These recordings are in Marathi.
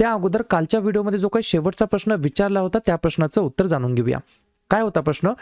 त्या अगोदर कालच्या व्हिडिओमध्ये जो काही शेवटचा प्रश्न विचारला होता त्या प्रश्नाचं उत्तर जाणून घेऊया. काय होता प्रश्न?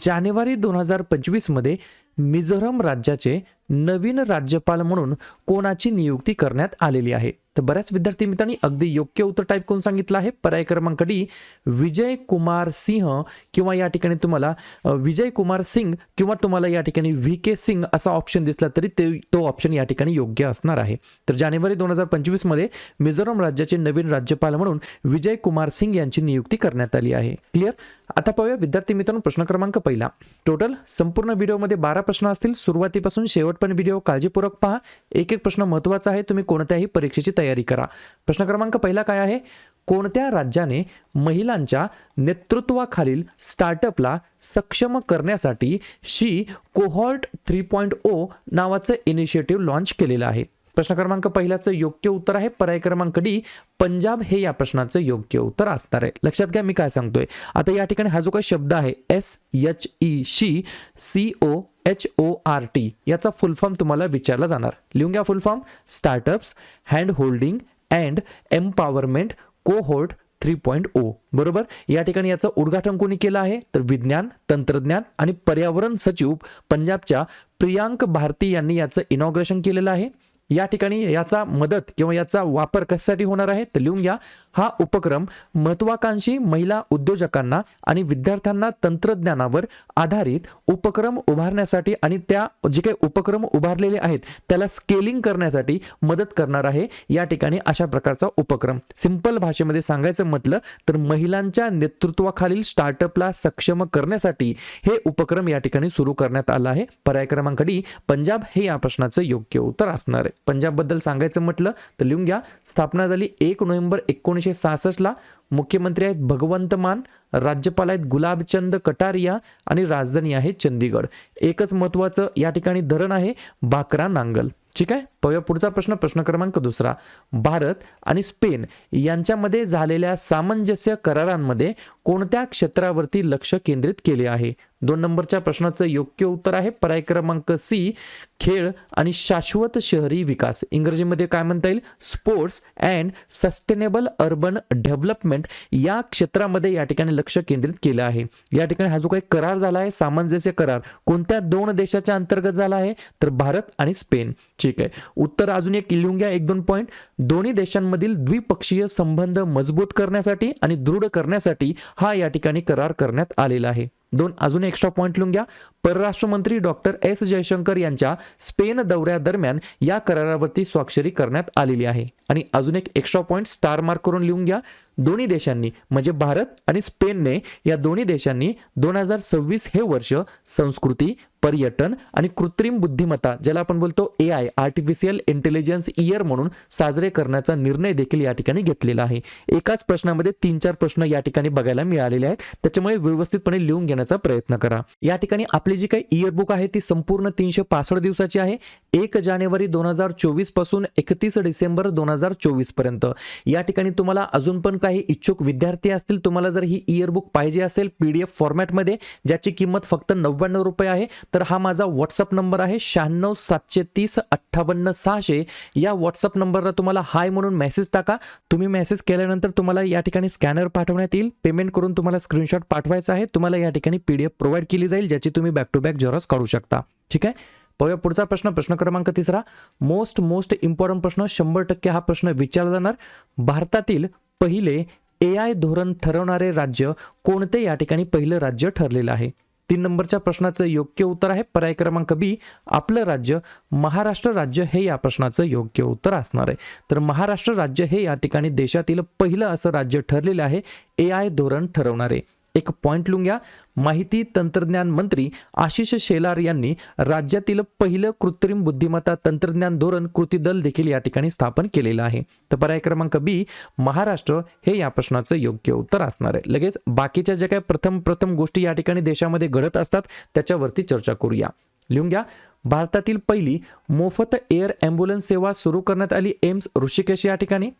जानेवारी दोन हजार पंचवीसमध्ये मिझोरम राज्याचे नवीन राज्यपाल म्हणून कोणाची नियुक्ती करण्यात आलेली आहे? तर बऱ्याच विद्यार्थी मित्रांनी अगदी योग्य उत्तर टाईप करून सांगितलं आहे. पर्याय क्रमांक डी विजय कुमार सिंह किंवा या ठिकाणी तुम्हाला विजय कुमार सिंग किंवा तुम्हाला या ठिकाणी व्ही के सिंग असा ऑप्शन दिसला तरी ते तो ऑप्शन या ठिकाणी योग्य असणार आहे. तर जानेवारी दोन हजार पंचवीसमध्ये मिझोरम राज्याचे नवीन राज्यपाल म्हणून विजय कुमार सिंग यांची नियुक्ती करण्यात आली आहे. क्लिअर आता पाहूया विद्यार्थी मित्रांनो प्रश्न क्रमांक पहिला. टोटल संपूर्ण व्हिडिओमध्ये बारा प्रश्न असतील. सुरुवातीपासून शेवटपर्यंत व्हिडिओ काळजीपूर्वक पहा. एक एक प्रश्न महत्त्वाचा आहे. तुम्ही कोणत्याही परीक्षेची तयारी करा. प्रश्न क्रमांक पहिला काय आहे? कोणत्या राज्याने महिलांच्या नेतृत्वाखालील स्टार्टअपला सक्षम करण्यासाठी she cohort three point O नावाचं इनिशिएटिव्ह लॉन्च केलेलं आहे? प्रश्न क्रमांक पहिल्याचं योग्य उत्तर आहे. पर्याय क्रमांक डी पंजाब हे या प्रश्नाचं योग्य उत्तर असणार आहे. लक्षात घ्या मी काय सांगतोय. आता या ठिकाणी हा जो काही शब्द आहे S H E she C O H O R T याचा फुल फॉर्म तुम्हाला विचारला जाणार. लिहून घ्या full form startups hand holding and empowerment cohort three point O बरोबर? या ठिकाणी याचं उद्घाटन कोणी केलं आहे? तर विज्ञान तंत्रज्ञान आणि पर्यावरण सचिव पंजाबच्या प्रियांक भारती यांनी याचं इनॉग्रेशन केलेलं आहे. या ठिकाणी याचा मदत किंवा याचा वापर कशासाठी होणार आहे? तर लिहून घ्या. हा उपक्रम महत्वाकांक्षी महिला उद्योजकांना आणि विद्यार्थ्यांना तंत्रज्ञानावर आधारित उपक्रम उभारण्यासाठी आणि त्या जे काही उपक्रम उभारलेले आहेत त्याला स्केलिंग करण्यासाठी मदत करणार आहे. या ठिकाणी अशा प्रकारचा उपक्रम. सिंपल भाषेमध्ये सांगायचं म्हटलं तर महिलांच्या नेतृत्वाखालील स्टार्टअपला सक्षम करण्यासाठी हे उपक्रम या ठिकाणी सुरू करण्यात आला आहे. पर्याय क्रमांक डी पंजाब हे या प्रश्नाचं योग्य उत्तर असणार आहे. पंजाबबद्दल सांगायचं म्हटलं तर लिहून घ्या. स्थापना झाली एक नोव्हेंबर एकोणीसशे सहासष्टला मुख्यमंत्री आहेत भगवंत मान राज्यपाल आहेत गुलाबचंद कटारिया आणि राजधानी आहे चंदीगड. एकच महत्वाचं या ठिकाणी धरण आहे बाकरा नांगल. ठीक आहे? पाहूया पुढचा प्रश्न प्रश्न क्रमांक दुसरा. भारत आणि स्पेन यांच्यामध्ये झालेल्या सामंजस्य करारांमध्ये कोणत्या क्षेत्रावरती लक्ष केंद्रित केले आहे? दोन नंबरच्या प्रश्नाचं योग्य उत्तर आहे. पर्याय क्रमांक सी खेळ आणि शाश्वत शहरी विकास. इंग्रजीमध्ये काय म्हणता येईल? Sports and sustainable urban development या क्षेत्रामध्ये या ठिकाणी लक्ष केंद्रित केलं आहे. या ठिकाणी हा जो काही करार झाला आहे सामंजस्य करार कोणत्या दोन देशाच्या अंतर्गत झाला आहे? तर भारत आणि स्पेन. ठीक आहे. उत्तर अजून एक लिहून घ्या एक दोन पॉईंट दोन्ही देशांमधील द्विपक्षीय संबंध मजबूत करण्यासाठी आणि दृढ करण्यासाठी हा या ठिकाणी करार करण्यात आलेला आहे. दोन अजून एक्स्ट्रा पॉईंट लिहून घ्या. परराष्ट्र मंत्री डॉक्टर एस जयशंकर यांच्या स्पेन दौऱ्यादरम्यान या करारावरती स्वाक्षरी करण्यात आलेली आहे. आणि अजून एक एक्स्ट्रा पॉईंट स्टार मार्क करून लिहून घ्या. दोन्ही देशांनी म्हणजे भारत आणि स्पेनने या दोन्ही देशांनी दोन हजार सव्वीस हे वर्ष संस्कृती पर्यटन आणि कृत्रिम बुद्धिमत्ता ज्याला आपण बोलतो A I artificial intelligence year म्हणून साजरे करण्याचा निर्णय देखील या ठिकाणी घेतलेला आहे. एकाच प्रश्नामध्ये तीन चार प्रश्न या ठिकाणी बघायला मिळालेले आहेत. त्याच्यामुळे व्यवस्थितपणे लिहून घेण्याचा प्रयत्न करा. या ठिकाणी आपले जी काही इयरबुक आहे ती संपूर्ण तीनशे पासष्ट दिवसाची आहे. एक जानेवारी दोन हजार चोवीसपासून एकतीस डिसेंबर दोन हजार चोवीसपर्यंत. या ठिकाणी तुम्हाला अजून पण काही इच्छुक विद्यार्थी असतील तुम्हाला जर ही इयरबुक पाहिजे असेल पीडीएफ फॉर्मॅटमध्ये ज्याची किंमत फक्त नव्याण्णव रुपये आहे तर हा माझा व्हॉट्सअप नंबर आहे शहाण्णव सातशे तीस अठ्ठावन्न सहाशे. या व्हॉट्सअप नंबरला तुम्हाला हाय म्हणून मेसेज टाका. तुम्ही मेसेज केल्यानंतर तुम्हाला या ठिकाणी स्कॅनर पाठवण्यात येईल. पेमेंट करून तुम्हाला स्क्रीनशॉट पाठवायचा आहे. तुम्हाला या ठिकाणी पीडीएफ प्रोव्हाइड केली जाईल ज्याची तुम्ही बॅक टू बॅक झेरॉक्स काढू शकता. ठीक आहे? पाहूया पुढचा प्रश्न. प्रश्न क्रमांक तिसरा. मोस्ट मोस्ट इम्पॉर्टंट प्रश्न शंभर टक्के हा प्रश्न विचारला जाणार. भारतातील पहिले ए आय धोरण ठरवणारे राज्य कोणते या ठिकाणी पहिलं राज्य ठरलेलं आहे? तीन नंबरच्या प्रश्नाचं योग्य उत्तर आहे. पर्याय क्रमांक बी आपलं राज्य महाराष्ट्र राज्य हे या प्रश्नाचं योग्य उत्तर असणार आहे. तर महाराष्ट्र राज्य हे या ठिकाणी देशातील पहिलं असं राज्य ठरलेलं आहे. ए आय धोरण ठरवणारे. एक पॉईंट लिहून घ्या माहिती तंत्रज्ञान मंत्री आशिष शेलार यांनी राज्यातील पहिलं कृत्रिम बुद्धिमत्ता तंत्रज्ञान धोरण कृती दल देखील या ठिकाणी स्थापन केलेलं आहे. तर पर्याय क्रमांक बी महाराष्ट्र हे या प्रश्नाचं योग्य उत्तर असणार आहे. लगेच बाकीच्या ज्या काही प्रथम प्रथम गोष्टी या ठिकाणी देशामध्ये घडत असतात त्याच्यावरती चर्चा करूया. लिहून घ्या. भारतातील पहिली मोफत एअर ॲम्ब्युलन्स सेवा सुरू करण्यात आली एम्स ऋषिकेश या ठिकाणी.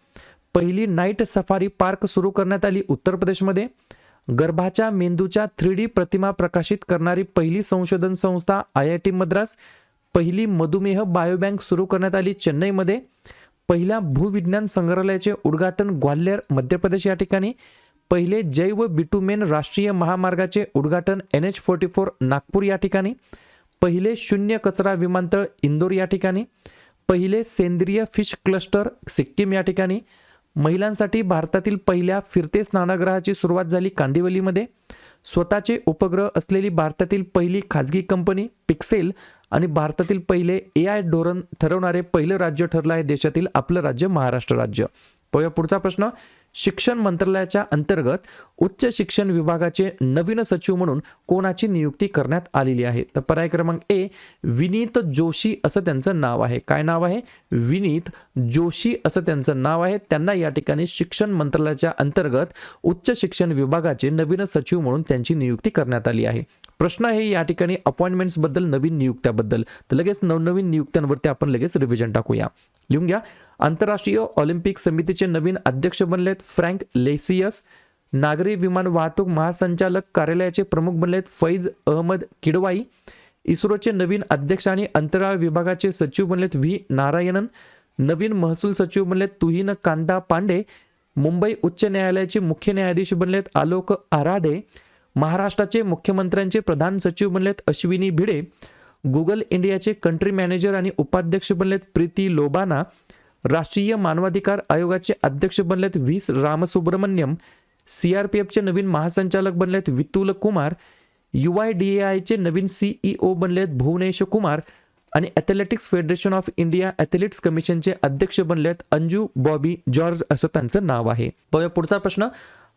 पहिली नाईट सफारी पार्क सुरू करण्यात आली उत्तर प्रदेशमध्ये. गर्भाच्या मेंदूच्या थ्री डी प्रतिमा प्रकाशित करणारी पहिली संशोधन संस्था आय आय टी मद्रास पहिली मधुमेह बायोबँक सुरू करण्यात आली चेन्नईमध्ये पहिल्या भूविज्ञान संग्रहालयाचे उद्घाटन ग्वाल्हेर मध्य प्रदेश या ठिकाणी पहिले जैव बिटुमेन राष्ट्रीय महामार्गाचे उद्घाटन N H forty four Nagpur या ठिकाणी पहिले शून्य कचरा विमानतळ इंदोर या ठिकाणी पहिले सेंद्रिय फिश क्लस्टर सिक्कीम या ठिकाणी महिलांसाठी भारतातील पहिल्या फिरते स्नानगृहाची सुरुवात झाली कांदिवलीमध्ये. स्वतःचे उपग्रह असलेली भारतातील पहिली खाजगी कंपनी पिक्सेल आणि भारतातील पहिले ए आय धोरण ठरवणारे पहिलं राज्य ठरलं आहे देशातील आपलं राज्य महाराष्ट्र राज्य. पाहूया पुढचा प्रश्न. शिक्षण मंत्रालयाच्या अंतर्गत उच्च शिक्षण विभागाचे नवीन सचिव म्हणून कोणाची नियुक्ती करण्यात आलेली आहे? तर पर्याय क्रमांक ए विनीत जोशी असं त्यांचं नाव आहे. काय नाव आहे? विनीत जोशी असं त्यांचं नाव आहे. त्यांना या ठिकाणी शिक्षण मंत्रालयाच्या अंतर्गत उच्च शिक्षण विभागाचे नवीन सचिव म्हणून त्यांची नियुक्ती करण्यात आली आहे. प्रश्न आहे या ठिकाणी अपॉइंटमेंट्सबद्दल नवीन नियुक्त्याबद्दल. तर लगेच नवनवीन नियुक्त्यांवरती आपण लगेच रिव्हिजन टाकूया. लिहून घ्या. आंतरराष्ट्रीय ऑलिम्पिक समितीचे नवीन अध्यक्ष बनलेत फ्रँक लेसियस. नागरी विमान वाहतूक महासंचालक कार्यालयाचे प्रमुख बनलेत फैज अहमद किडवाई. इस्रोचे नवीन अध्यक्ष आणि अंतराळ विभागाचे सचिव बनलेत व्ही. नारायणन. नवीन महसूल सचिव बनलेत तुहिन कांदा पांडे. मुंबई उच्च न्यायालयाचे मुख्य न्यायाधीश बनलेत आलोक आराधे. महाराष्ट्राचे मुख्यमंत्र्यांचे प्रधान सचिव बनलेत Ashwini Bhide Google India country manager आणि उपाध्यक्ष बनलेत प्रीती लोबाना राष्ट्रीय मानवाधिकार आयोगाचे अध्यक्ष बनलेत V. Ramasubramanian C R P एफचे नवीन महासंचालक बनलेत Vitul Kumar U I D A आयचे नवीन सीईओ बनलेत भुवनेश कुमार आणि athletics federation of India athletics कमिशनचे अध्यक्ष बनलेत अंजू बॉबी जॉर्ज असं त्यांचं नाव आहे. बघा पुढचा प्रश्न.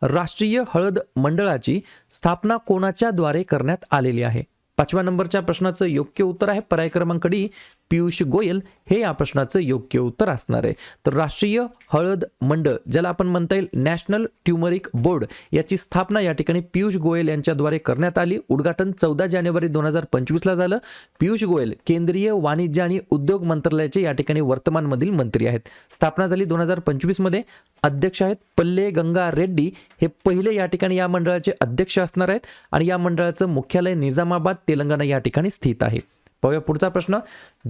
राष्ट्रीय हळद मंडळाची स्थापना कोणाच्या द्वारे करण्यात आलेली आहे? पाचव्या नंबरच्या प्रश्नाचं योग्य उत्तर आहे. पर्याय क्रमांक डी पियुष गोयल हे या प्रश्नाचं योग्य उत्तर असणार आहे. तर राष्ट्रीय हळद मंडळ ज्याला आपण म्हणता येईल नॅशनल ट्युमरिक बोर्ड याची स्थापना या ठिकाणी पियुष गोयल यांच्याद्वारे करण्यात आली. उद्घाटन चौदा जानेवारी दोन हजार पंचवीसला झालं. पियुष गोयल केंद्रीय वाणिज्य आणि उद्योग मंत्रालयाचे या ठिकाणी वर्तमानमधील मंत्री आहेत. स्थापना झाली दोन हजार पंचवीसमध्ये अध्यक्ष आहेत पल्ले गंगा रेड्डी. हे पहिले या ठिकाणी या मंडळाचे अध्यक्ष असणार आहेत आणि या मंडळाचं मुख्यालय निजामाबाद तेलंगणा या ठिकाणी स्थित आहे. पाहूया पुढचा प्रश्न.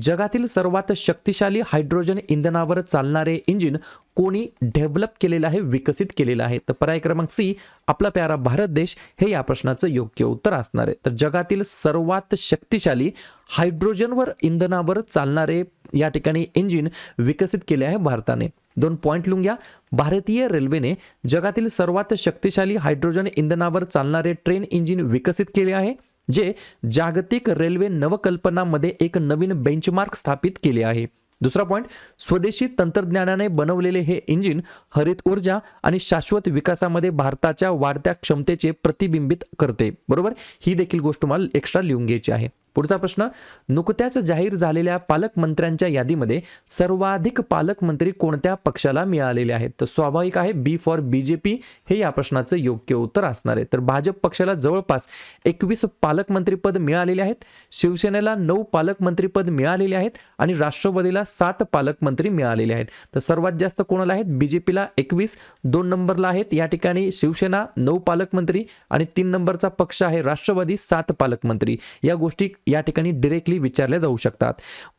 जगातील सर्वात शक्तिशाली हायड्रोजन इंधनावर चालणारे इंजिन कोणी डेव्हलप केलेलं आहे विकसित केलेलं आहे? तर पर्याय क्रमांक सी आपला प्यारा भारत देश हे या प्रश्नाचं योग्य उत्तर असणार आहे. तर जगातील सर्वात शक्तिशाली हायड्रोजनवर इंधनावर चालणारे या ठिकाणी इंजिन विकसित केले आहे भारताने. दोन पॉईंट लिहून घ्या. भारतीय रेल्वेने जगातील सर्वात शक्तिशाली हायड्रोजन इंधनावर चालणारे ट्रेन इंजिन विकसित केले आहे. जे जागतिक रेल्वे नवकल्पनामध्ये एक नवीन बेंचमार्क स्थापित केले आहे. दुसरा पॉईंट स्वदेशी तंत्रज्ञानाने बनवलेले हे इंजिन हरित ऊर्जा आणि शाश्वत विकासामध्ये भारताच्या वाढत्या क्षमतेचे प्रतिबिंबित करते. बरोबर? ही देखील गोष्ट मला एक्स्ट्रा लिहून घ्यायची आहे. पुढचा प्रश्न नुकत्याच जाहीर झालेल्या पालकमंत्र्यांच्या यादीमध्ये सर्वाधिक पालकमंत्री कोणत्या पक्षाला मिळालेले आहेत? तर स्वाभाविक आहे बी फॉर बीजेपी हे या प्रश्नाचं योग्य उत्तर असणार आहे. तर भाजप पक्षाला जवळपास एकवीस पालकमंत्रीपद मिळालेले आहेत शिवसेनेला नऊ पालकमंत्रीपद मिळालेले आहेत आणि राष्ट्रवादीला सात पालकमंत्री मिळालेले आहेत. तर सर्वात जास्त कोणाला आहेत? बीजेपीला एकवीस दोन नंबरला आहेत या ठिकाणी शिवसेना नऊ पालकमंत्री आणि तीन नंबरचा पक्ष आहे राष्ट्रवादी सात पालकमंत्री या गोष्टी या ठिकाणी डिरेक्टली विचारल्या जाऊ शकतात.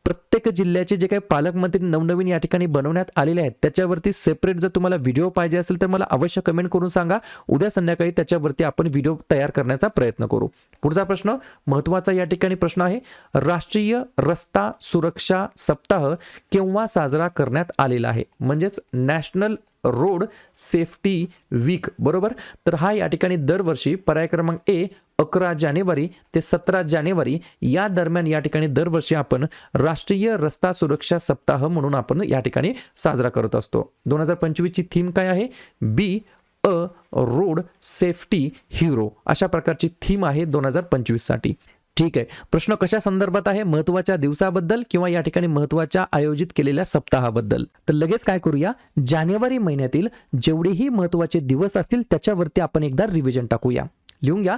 प्रत्येक जिल्ह्याचे जे काही पालकमंत्री नवनवीन या ठिकाणी बनवण्यात आलेले आहेत त्याच्यावरती सेपरेट जर तुम्हाला व्हिडिओ पाहिजे असेल तर मला अवश्य कमेंट करून सांगा. उद्या संध्याकाळी त्याच्यावरती आपण व्हिडिओ तयार करण्याचा प्रयत्न करू. पुढचा प्रश्न महत्त्वाचा या ठिकाणी प्रश्न आहे राष्ट्रीय रस्ता सुरक्षा सप्ताह केव्हा साजरा करण्यात आलेला आहे? म्हणजेच नॅशनल रोड सेफ्टी वीक बरोबर? तर हा या ठिकाणी दरवर्षी पर्याय क्रमांक ए अकरा जानेवारी ते सतरा जानेवारी या दरम्यान या ठिकाणी दरवर्षी आपण राष्ट्रीय रस्ता सुरक्षा सप्ताह म्हणून आपण या ठिकाणी साजरा करत असतो. दोन हजार पंचवीसची थीम काय आहे? Be a road safety hero. अशा प्रकारची थीम आहे दोन हजार पंचवीससाठी. ठीक आहे. प्रश्न कशा संदर्भात आहे? महत्त्वाच्या दिवसाबद्दल किंवा या ठिकाणी महत्त्वाच्या आयोजित केलेल्या सप्ताहाबद्दल? तर लगेच काय करूया? जानेवारी महिन्यातील जेवढेही महत्त्वाचे दिवस असतील त्याच्यावरती आपण एकदा रिव्हिजन टाकूया. लिहून घ्या.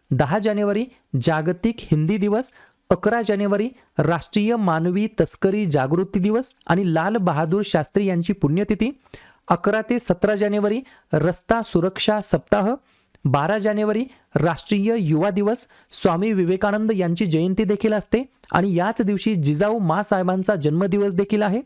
दहा जानेवारी जागतिक हिंदी दिवस अकरा जानेवारी राष्ट्रीय मानवी तस्करी जागृती दिवस आणि लाल बहादूर शास्त्री यांची पुण्यतिथी अकरा ते सतरा जानेवारी रस्ता सुरक्षा सप्ताह बारा जानेवारी राष्ट्रीय युवा दिवस स्वामी विवेकानंद यांची जयंती देखील असते आणि याच दिवशी जिजाऊ मासाहेबांचा जन्मदिवस देखील आहे.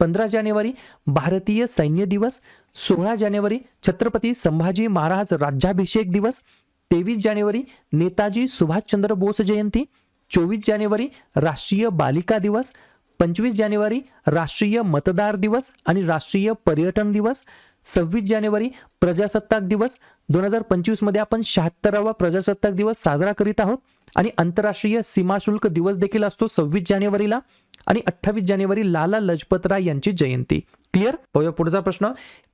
पंधरा जानेवारी भारतीय सैन्य दिवस सोळा जानेवारी छत्रपती संभाजी महाराज राज्याभिषेक दिवस तेवीस जानेवारी नेताजी सुभाषचंद्र बोस जयंती चोवीस जानेवारी राष्ट्रीय बालिका दिवस पंचवीस जानेवारी राष्ट्रीय मतदार दिवस आणि राष्ट्रीय पर्यटन दिवस सव्वीस जानेवारी प्रजासत्ताक दिवस दोन हजार पंचवीसमध्ये आपण शहात्तरावा प्रजासत्ताक दिवस साजरा करीत आहोत आणि आंतरराष्ट्रीय सीमाशुल्क दिवस देखील असतो सव्वीस जानेवारीला आणि अठ्ठावीस जानेवारी लाला लजपतराय यांची जयंती. क्लिअर पाहूया पुढचा प्रश्न.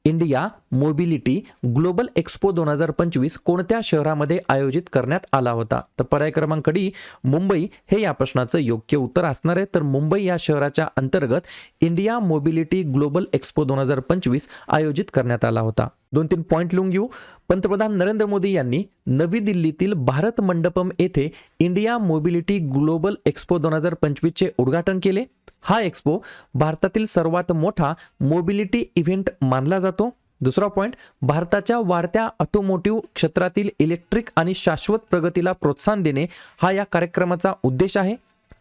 इंडिया मोबिलिटी ग्लोबल एक्सपो दोन हजार पंचवीस कोणत्या शहरामध्ये आयोजित करण्यात आला होता? तर पर्याय क्रमांक डी मुंबई. हे या प्रश्नाचं योग्य उत्तर असणार आहे. तर मुंबई या शहराच्या अंतर्गत इंडिया मोबिलिटी ग्लोबल एक्सपो दोन हजार पंचवीस आयोजित करण्यात आला होता. दोन तीन पॉईंट लिहून घेऊ. पंतप्रधान नरेंद्र मोदी यांनी नवी दिल्लीतील भारत मंडपम येथे इंडिया मोबिलिटी ग्लोबल एक्सपो दोन हजार पंचवीसचे उद्घाटन केले. हा एक्सपो भारतातील सर्वात मोठा मोबिलिटी इव्हेंट मानला जातो. दुसरा पॉईंट भारताच्या वाढत्या ऑटोमोटिव्ह क्षेत्रातील इलेक्ट्रिक आणि शाश्वत प्रगतीला प्रोत्साहन देणे हा या कार्यक्रमाचा उद्देश आहे.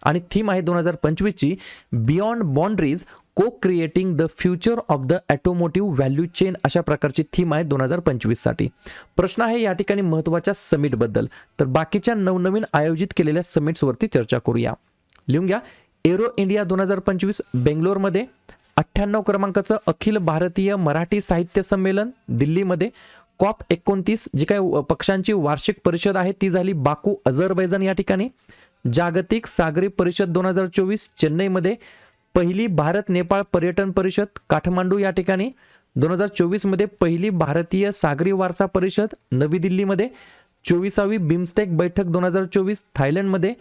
आणि थीम आहे दोन हजार पंचवीसची beyond boundaries co creating the future of the automotive value chain अशा प्रकारची थीम आहे दोन हजार पंचवीससाठी प्रश्न आहे या ठिकाणी महत्त्वाच्या समिटबद्दल तर बाकीच्या नवनवीन आयोजित केलेल्या समिट्सवरती चर्चा करूया. लिहून घ्या. एरो इंडिया दोन हजार पंचवीस बेंगलोरमध्ये अठ्ठ्याण्णव क्रमांकाचं अखिल भारतीय मराठी साहित्य संमेलन दिल्लीमध्ये कॉप एकोणतीस जी काय पक्षांची वार्षिक परिषद आहे ती झाली बाकू अझरबैजान या ठिकाणी. जागतिक सागरी परिषद दोन हजार चोवीस चेन्नईमध्ये पहिली भारत नेपाळ पर्यटन परिषद काठमांडू या ठिकाणी. दोन हजार चोवीसमध्ये पहिली भारतीय सागरी वारसा परिषद नवी दिल्लीमध्ये. चोवीसावी बिमस्टेक बैठक दोन हजार चोवीस थायलंडमध्ये.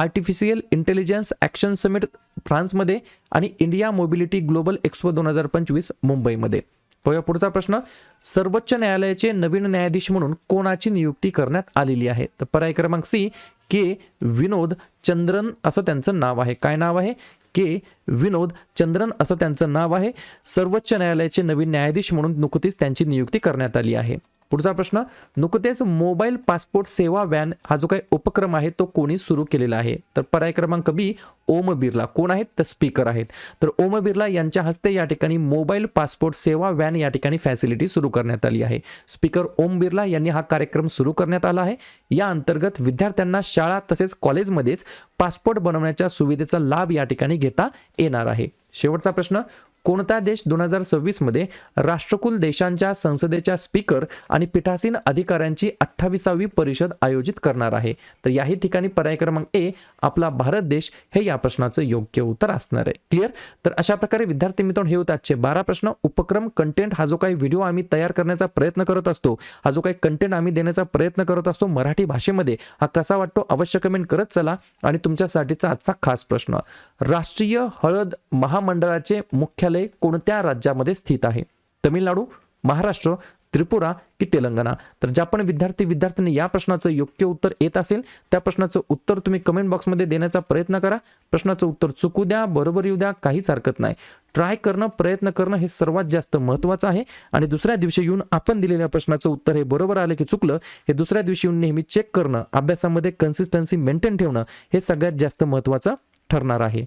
आर्टिफिशियल इंटेलिजन्स ॲक्शन समिट फ्रान्समध्ये आणि इंडिया मोबिलिटी ग्लोबल एक्सपो दोन हजार पंचवीस मुंबईमध्ये. पाहूया पुढचा प्रश्न. सर्वोच्च न्यायालयाचे नवीन न्यायाधीश म्हणून कोणाची नियुक्ती करण्यात आलेली आहे? तर पर्याय क्रमांक सी के. विनोद चंद्रन असं त्यांचं नाव आहे. काय नाव आहे? के. विनोद चंद्रन असं त्यांचं नाव आहे. सर्वोच्च न्यायालयाचे नवीन न्यायाधीश म्हणून नुकतीच त्यांची नियुक्ती करण्यात आली आहे. पुढचा प्रश्न नुकतेच मोबाईल पासपोर्ट सेवा व्हॅन हा जो काही उपक्रम आहे तो कोणी सुरू केलेला आहे? तर पर्याय क्रमांक बी ओम बिर्ला. कोण आहेत? तर स्पीकर आहेत. तर ओम बिर्ला यांच्या हस्ते या ठिकाणी मोबाईल पासपोर्ट सेवा व्हॅन या ठिकाणी फॅसिलिटी सुरू करण्यात आली आहे. स्पीकर ओम बिर्ला यांनी हा कार्यक्रम सुरू करण्यात आला आहे. या अंतर्गत विद्यार्थ्यांना शाळा तसेच कॉलेजमध्येच पासपोर्ट बनवण्याच्या सुविधेचा लाभ या ठिकाणी घेता येणार आहे. शेवटचा प्रश्न कोणता देश दोन हजार सव्वीसमध्ये राष्ट्रकुल देशांच्या संसदेच्या स्पीकर आणि पीठासीन अधिकाऱ्यांची अठ्ठावीसावी परिषद आयोजित करणार आहे? तर याही ठिकाणी पर्याय क्रमांक ए आपला भारत देश हे या प्रश्नाचं योग्य उत्तर असणार आहे. क्लिअर तर अशा प्रकारे विद्यार्थी मित्रांनो हे होते आजचे बारा प्रश्न. उपक्रम कंटेंट हा जो काही व्हिडिओ आम्ही तयार करण्याचा प्रयत्न करत असतो हा जो काही कंटेंट आम्ही देण्याचा प्रयत्न करत असतो मराठी भाषेमध्ये हा कसा वाटतो अवश्य कमेंट करत चला आणि तुमच्यासाठीचा आजचा खास प्रश्न. राष्ट्रीय हळद महामंडळाचे मुख्य मुख्यालय कोणत्या राज्यामध्ये स्थित आहे? तमिळनाडू महाराष्ट्र त्रिपुरा की तेलंगणा? तर ज्या पण विद्यार्थी विद्यार्थ्यांनी या प्रश्नाचं योग्य उत्तर येत असेल त्या प्रश्नाचं उत्तर तुम्ही कमेंट बॉक्समध्ये देण्याचा प्रयत्न करा. प्रश्नाचं उत्तर चुकू द्या बरोबर येऊ द्या काहीच हरकत नाही. ट्राय करणं प्रयत्न करणं हे सर्वात जास्त महत्त्वाचं आहे. आणि दुसऱ्या दिवशी येऊन आपण दिलेल्या प्रश्नाचं उत्तर हे बरोबर आलं की चुकलं हे दुसऱ्या दिवशी येऊन नेहमी चेक करणं अभ्यासामध्ये कन्सिस्टन्सी मेंटेन ठेवणं हे सगळ्यात जास्त महत्त्वाचं ठरणार आहे.